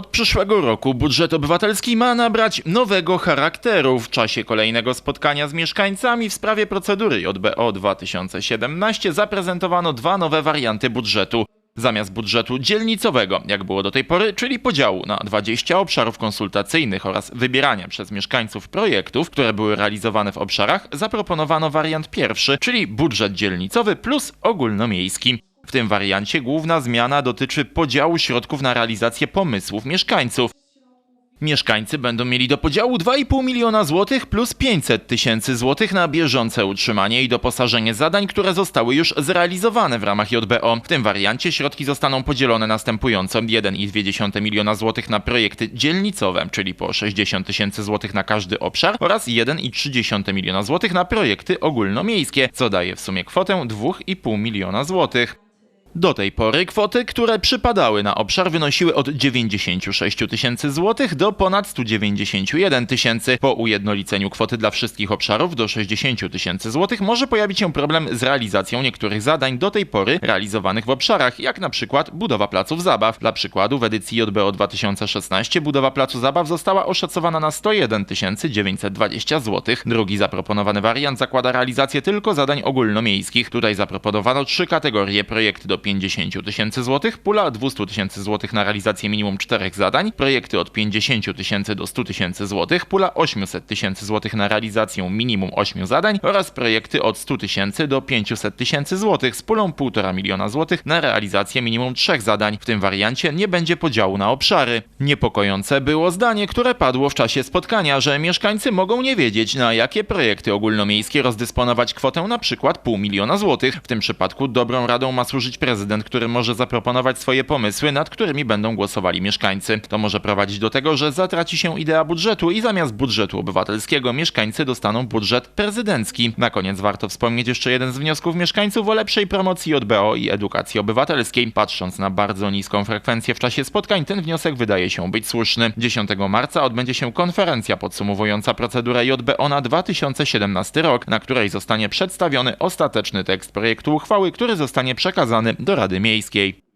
Od przyszłego roku budżet obywatelski ma nabrać nowego charakteru. W czasie kolejnego spotkania z mieszkańcami w sprawie procedury JBO 2017 zaprezentowano dwa nowe warianty budżetu. Zamiast budżetu dzielnicowego, jak było do tej pory, czyli podziału na 20 obszarów konsultacyjnych oraz wybierania przez mieszkańców projektów, które były realizowane w obszarach, zaproponowano wariant pierwszy, czyli budżet dzielnicowy plus ogólnomiejski. W tym wariancie główna zmiana dotyczy podziału środków na realizację pomysłów mieszkańców. Mieszkańcy będą mieli do podziału 2,5 miliona złotych plus 500 tysięcy złotych na bieżące utrzymanie i doposażenie zadań, które zostały już zrealizowane w ramach JBO. W tym wariancie środki zostaną podzielone następująco 1,2 miliona złotych na projekty dzielnicowe, czyli po 60 tysięcy złotych na każdy obszar oraz 1,3 miliona złotych na projekty ogólnomiejskie, co daje w sumie kwotę 2,5 miliona złotych. Do tej pory kwoty, które przypadały na obszar wynosiły od 96 tysięcy złotych do ponad 191 tysięcy. Po ujednoliceniu kwoty dla wszystkich obszarów do 60 tysięcy złotych może pojawić się problem z realizacją niektórych zadań do tej pory realizowanych w obszarach, jak na przykład budowa placów zabaw. Dla przykładu w edycji JBO 2016 budowa placu zabaw została oszacowana na 101 920 zł. Drugi zaproponowany wariant zakłada realizację tylko zadań ogólnomiejskich. Tutaj zaproponowano trzy kategorie projekty do 50 tysięcy złotych, pula 200 tysięcy złotych na realizację minimum czterech zadań, projekty od 50 tysięcy do 100 tysięcy złotych, pula 800 tysięcy złotych na realizację minimum 8 zadań oraz projekty od 100 tysięcy do 500 tysięcy złotych z pulą 1,5 miliona złotych na realizację minimum trzech zadań. W tym wariancie nie będzie podziału na obszary. Niepokojące było zdanie, które padło w czasie spotkania, że mieszkańcy mogą nie wiedzieć na jakie projekty ogólnomiejskie rozdysponować kwotę na przykład pół miliona złotych. W tym przypadku dobrą radą ma służyć prezydent, który może zaproponować swoje pomysły, nad którymi będą głosowali mieszkańcy. To może prowadzić do tego, że zatraci się idea budżetu i zamiast budżetu obywatelskiego mieszkańcy dostaną budżet prezydencki. Na koniec warto wspomnieć jeszcze jeden z wniosków mieszkańców o lepszej promocji JBO i edukacji obywatelskiej. Patrząc na bardzo niską frekwencję w czasie spotkań, ten wniosek wydaje się być słuszny. 10 marca odbędzie się konferencja podsumowująca procedurę JBO na 2017 rok, na której zostanie przedstawiony ostateczny tekst projektu uchwały, który zostanie przekazany do Rady Miejskiej.